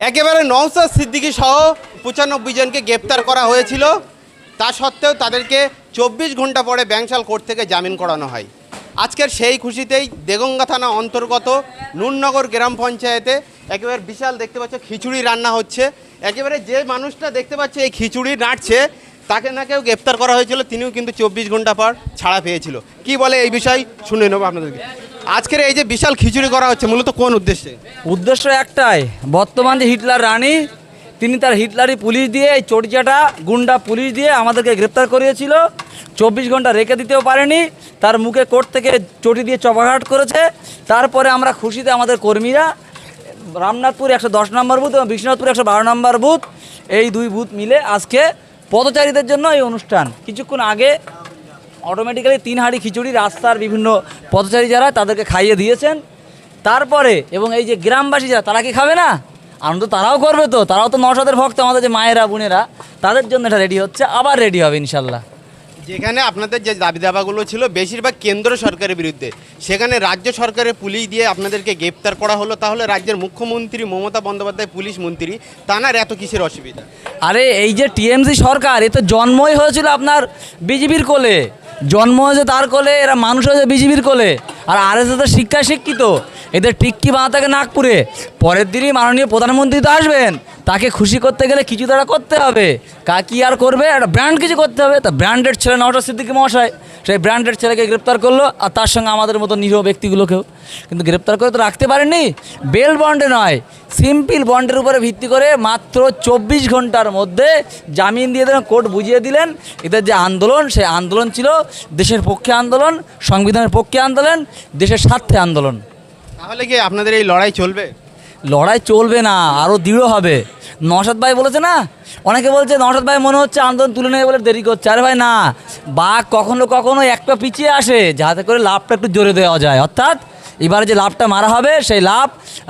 একেবারে নওসাদ সিদ্দিকী সহ পঁচানব্বই জনকে গ্রেপ্তার করা হয়েছিল। তা সত্ত্বেও তাদেরকে চব্বিশ ঘণ্টা পরে ব্যাংশাল কোর্ট থেকে জামিন করানো হয়। আজকের সেই খুশিতেই দেগঙ্গা থানা অন্তর্গত নুরনগর গ্রাম পঞ্চায়েতে একেবারে বিশাল দেখতে পাচ্ছ, খিচুড়ি রান্না হচ্ছে। একেবারে যে মানুষটা দেখতে পাচ্ছে, এই খিচুড়ি নাড়ছে, তাকে না কেউ গ্রেপ্তার করা হয়েছিল, তিনিও কিন্তু চব্বিশ ঘণ্টা পর ছাড়া পেয়েছিল। কি বলে এই বিষয়? শুনে নেব আপনাদেরকে। আজকের এই যে বিশাল খিচুড়ি করা হচ্ছে, মূলত কোন উদ্দেশ্যে? উদ্দেশ্য একটাই, বর্তমান যে হিটলার রানী, তিনি তার হিটলারি পুলিশ দিয়ে, এই চটিচাটা গুন্ডা পুলিশ দিয়ে আমাদেরকে গ্রেপ্তার করিয়েছিল। চব্বিশ ঘণ্টা রেখে দিতেও পারেনি, তার মুখে কোর্ট থেকে চটি দিয়ে চপাঘাট করেছে। তারপরে আমরা খুশিতে আমাদের কর্মীরা, রামনাথপুর একশো দশ নম্বর বুথ এবং বিশ্বনাথপুর একশো বারো নম্বর বুথ, এই দুই বুথ মিলে আজকে পদচারীদের জন্য এই অনুষ্ঠান। কিছুক্ষণ আগে অটোমেটিক্যালি তিন হাঁড়ি খিচুড়ি রাস্তার বিভিন্ন পথচারী যারা তাদেরকে খাইয়ে দিয়েছেন। তারপরে এবং এই যে গ্রামবাসী যারা তারা কি খাবে না? আনন্দ তারাও করবে তো তারাও তো নশাদের ভক্ত আমাদের যে মায়েরা বোনেরা তাদের জন্য এটা রেডি হচ্ছে আবার রেডি হবে ইনশাল্লাহ। যেখানে আপনাদের যে দাবি দাবাগুলো ছিল বেশিরভাগ কেন্দ্র সরকারের বিরুদ্ধে। সেখানে রাজ্য সরকারের পুলিশ দিয়ে আপনাদেরকে গ্রেপ্তার করা হলো তাহলে রাজ্যের মুখ্যমন্ত্রী মমতা বন্দ্যোপাধ্যায় পুলিশ মন্ত্রী তানার এত কিসের অসুবিধা? আরে এই যে টিএমসি সরকার এ তো জন্মই হয়েছিল আপনার বিজেপির কোলে। জন্ম হয়েছে তার কোলে, এরা মানুষ হয়েছে বিজেপির কোলে। আর আর এস এদের শিক্ষায় শিক্ষিত এদের টিক্কি বাঁধা থাকে নাগপুরে? পরের দিনই মাননীয় প্রধানমন্ত্রী তো আসবেন। তাকে খুশি করতে গেলে কিছু তারা করতে হবে। কা কি আর করবে একটা ব্র্যান্ড কিছু করতে হবে। তা ব্র্যান্ডেড ছেলে নওশাদ সিদ্দিকী মহাশয় সেই ব্র্যান্ডেড ছেলেকে গ্রেপ্তার করল আর তার সঙ্গে আমাদের মতো নিরীহ ব্যক্তিগুলোকেও। কিন্তু গ্রেপ্তার করে তো রাখতে পারেননি। বেল বন্ডে নয় সিম্পল বন্ডের উপরে ভিত্তি করে মাত্র চব্বিশ ঘণ্টার মধ্যে জামিন দিয়ে দিলেন কোর্ট বুঝিয়ে দিলেন। এদের যে আন্দোলন সেই আন্দোলন ছিল দেশের পক্ষে আন্দোলন সংবিধানের পক্ষে আন্দোলন দেশের স্বার্থে আন্দোলন। তাহলে কি আপনাদের এই লড়াই চলবে? লড়াই চলবে না আরও দৃঢ় হবে। নসাদ ভাই বলেছে না? অনেকে বলছে নসাদ ভাই মনে হচ্ছে আন্দোলন তুলে নেবে বলে দেরি করছে। আরে ভাই না, বাঘ কখনো কখনো একটা পিছিয়ে আসে, যাতে করে লাভটা একটু জোরে দেওয়া যায়। অর্থাৎ এবারে যে লাভটা মারা হবে, সেই লাভ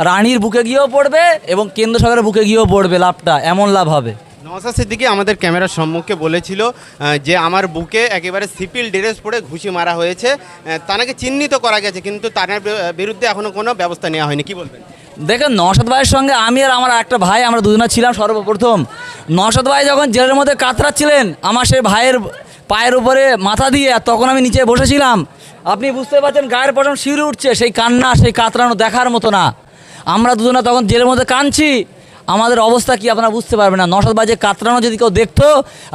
রানীর বুকে গিয়েও পড়বে এবং কেন্দ্র সরকারের বুকে গিয়েও পড়বে লাভটা। এমন লাভ হবে। নওসাদ সিদ্দিকি আমাদের ক্যামেরার সম্মুখে বলেছিল যে আমার বুকে একেবারে সিপিল ড্রেস পরে ঘুষি মারা হয়েছে তানাকে চিহ্নিত করা গেছে, কিন্তু তার বিরুদ্ধে এখনও কোনো ব্যবস্থা নেওয়া হয়নি। কি বলবেন? দেখেন নশাদ ভাইয়ের সঙ্গে আমি আর আমার একটা ভাই, আমরা দুজনা ছিলাম সর্বপ্রথম। নশাদ ভাই যখন জেলের মধ্যে কাতরাচ্ছিলেন, আমার সেই ভাইয়ের পায়ের উপরে মাথা দিয়ে, তখন আমি নিচে বসেছিলাম। আপনি বুঝতে পারছেন, গায়ের পশম শিউরে উঠছে, সেই কান্না, সেই কাতরানো দেখার মতো না। আমরা দুজনা তখন জেলের মধ্যে কাঁদছি আমাদের অবস্থা কি আপনারা বুঝতে পারবেন না। নশাদ বাজে কাতরানো যদি কেউ দেখতো,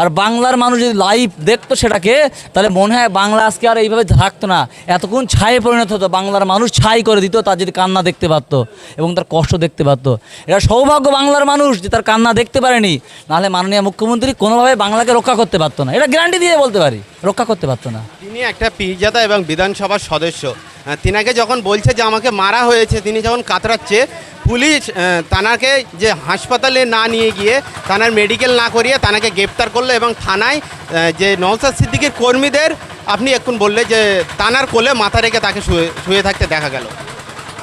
আর বাংলার মানুষ যদি লাইভ দেখতো সেটাকে, তাহলে মনে হয় বাংলা আজকে আর এইভাবে থাকতো না। এতক্ষণ ছায়ে পরিণত হতো, বাংলার মানুষ ছাই করে দিত, তার যদি কান্না দেখতে পারতো এবং তার কষ্ট দেখতে পারতো। এটা সৌভাগ্য বাংলার মানুষ যে তার কান্না দেখতে পারেনি। নাহলে মাননীয় মুখ্যমন্ত্রী কোনোভাবে বাংলাকে রক্ষা করতে পারতো না। এটা গ্যারান্টি দিয়ে বলতে পারি, রক্ষা করতে পারতো না। তিনি একটা পীরজাদা এবং বিধানসভার সদস্য। তিনাকে যখন বলছে যে আমাকে মারা হয়েছে, তিনি যখন কাতরাচ্ছে পুলিশ তানাকে যে হাসপাতালে না নিয়ে গিয়ে তানার মেডিকেল না করিয়ে তানাকে গ্রেপ্তার করল এবং থানায় যে নওসাদ সিদ্দিকির কর্মীদের আপনি এখন বললে যে তানার কোলে মাথা রেখে তাকে শুয়ে শুয়ে থাকতে দেখা গেল।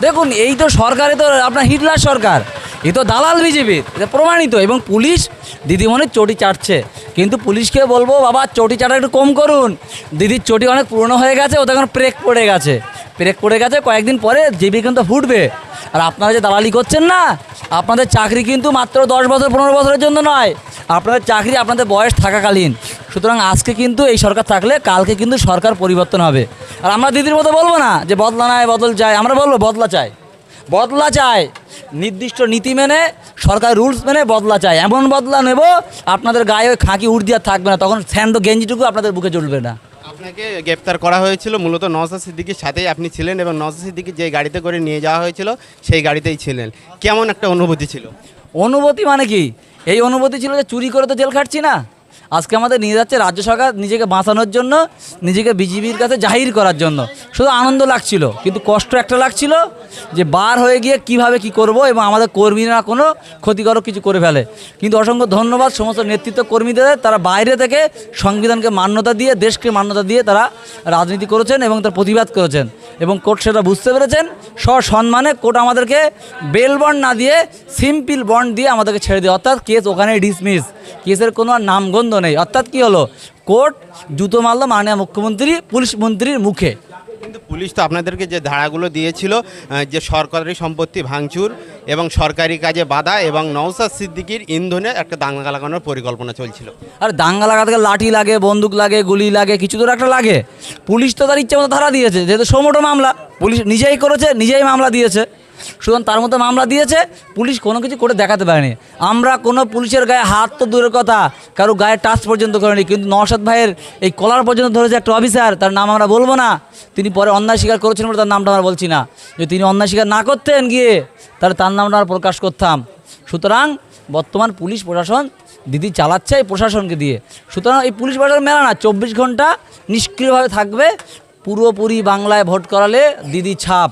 দেখুন, এই তো সরকারে তো আপনার হিটলার সরকার এ তো দালাল বিজেপির এটা প্রমাণিত এবং পুলিশ দিদিমণির চটি চাটছে। কিন্তু পুলিশকে বলব, বাবা, চটি চাটা একটু কম করুন। দিদির চটি অনেক পুরনো হয়ে গেছে, ওতে এখন প্রেক পড়ে গেছে। প্রেক পড়ে গেছে, কয়েকদিন পরে জিবি কিন্তু ফুটবে। আর আপনারা যে দালালি করছেন না, আপনাদের চাকরি কিন্তু মাত্র দশ বছর, পনেরো বছরের জন্য নয়। আপনাদের চাকরি আপনাদের বয়স থাকাকালীন। সুতরাং আজকে কিন্তু এই সরকার থাকলে কালকে কিন্তু সরকার পরিবর্তন হবে। আর আমরা দিদির মতো বলব না যে বদলা নাই বদল চাই আমরা বলব বদলা চাই বদলা চাই নির্দিষ্ট নীতি মেনে, সরকার রুলস মেনে বদলা চাই এমন বদলা নেব, আপনাদের গায়ে ওই খাঁকি উর্দিয়ার থাকবে না। তখন স্যান্ডো গেঞ্জিটুকু আপনাদের বুকে চলবে না। আপনাকে গ্রেপ্তার করা হয়েছিল। মূলত নজা সিদ্দিকির সাথেই আপনি ছিলেন এবং নজা সিদ্দিকি যে গাড়িতে করে নিয়ে যাওয়া হয়েছিল, সেই গাড়িতেই ছিলেন। কেমন একটা অনুভূতি ছিল? অনুভূতি মানে কি? এই অনুভূতি ছিল যে চুরি করে তো জেল খাটছি না? আজকে আমাদের নিয়ে যাচ্ছে রাজ্য সরকার নিজেকে বাঁচানোর জন্য, নিজেকে বিজেপির কাছে জাহির করার জন্য। শুধু আনন্দ লাগছিল, কিন্তু কষ্ট একটা লাগছিল যে বার হয়ে গিয়ে কীভাবে কি করব এবং আমাদের কর্মীরা কোনো ক্ষতিকারক কিছু করে ফেলে। কিন্তু অসংখ্য ধন্যবাদ সমস্ত নেতৃত্ব কর্মীদের, তারা বাইরে থেকে সংবিধানকে মান্যতা দিয়ে, দেশকে মান্যতা দিয়ে তারা রাজনীতি করেছেন এবং তার প্রতিবাদ করেছেন। এবং কোর্ট সেটা বুঝতে পেরেছেন, সসম্মানে কোর্ট আমাদেরকে বেল বন্ড না দিয়ে, সিম্পল বন্ড দিয়ে আমাদেরকে ছেড়ে দিয়ে। অর্থাৎ কেস ওখানে ডিসমিস। কেসের কোনো আর নামগন্ধ নেই। অর্থাৎ কি হলো? কোর্ট জুতো মারলো মাননীয় মুখ্যমন্ত্রী পুলিশ মন্ত্রীর মুখে। কিন্তু পুলিশ তো আপনাদেরকে যে ধারাগুলো দিয়েছিল যে সরকারি সম্পত্তি ভাঙচুর এবং সরকারি কাজে বাধা এবং নওসাদ সিদ্দিকির ইন্ধনে একটা দাঙ্গা লাগানোর পরিকল্পনা চলছিল। আর দাঙ্গা লাগাতে গেলে লাঠি লাগে বন্দুক লাগে গুলি লাগে কিছু তো একটা লাগে। পুলিশ তো তার ইচ্ছে মতো ধারা দিয়েছে যেহেতু সোমোটো মামলা। পুলিশ নিজেই করেছে নিজেই মামলা দিয়েছে। সুতরাং তার মধ্যে মামলা দিয়েছে, পুলিশ কোনো কিছু করে দেখাতে পারেনি। আমরা কোনো পুলিশের গায়ে হাত তো দূরের কথা, কারও গায়ে টাচ পর্যন্ত করেনি, কিন্তু নওশাদ ভাইয়ের এই কলার পর্যন্ত ধরেছে একটা অফিসার তার নাম আমরা বলব না। তিনি পরে অন্যায় স্বীকার করেছেন বলে তার নামটা আমরা বলছি না। যে তিনি অন্যায় স্বীকার না করতেন গিয়ে, তাহলে তার নামটা আমরা প্রকাশ করতাম। সুতরাং বর্তমান পুলিশ প্রশাসন দিদি চালাচ্ছে এই প্রশাসনকে দিয়ে। সুতরাং এই পুলিশ প্রশাসন মেলা না, চব্বিশ ঘণ্টা নিষ্ক্রিয়ভাবে থাকবে, পুরোপুরি বাংলায় ভোট করালে দিদি ছাপ।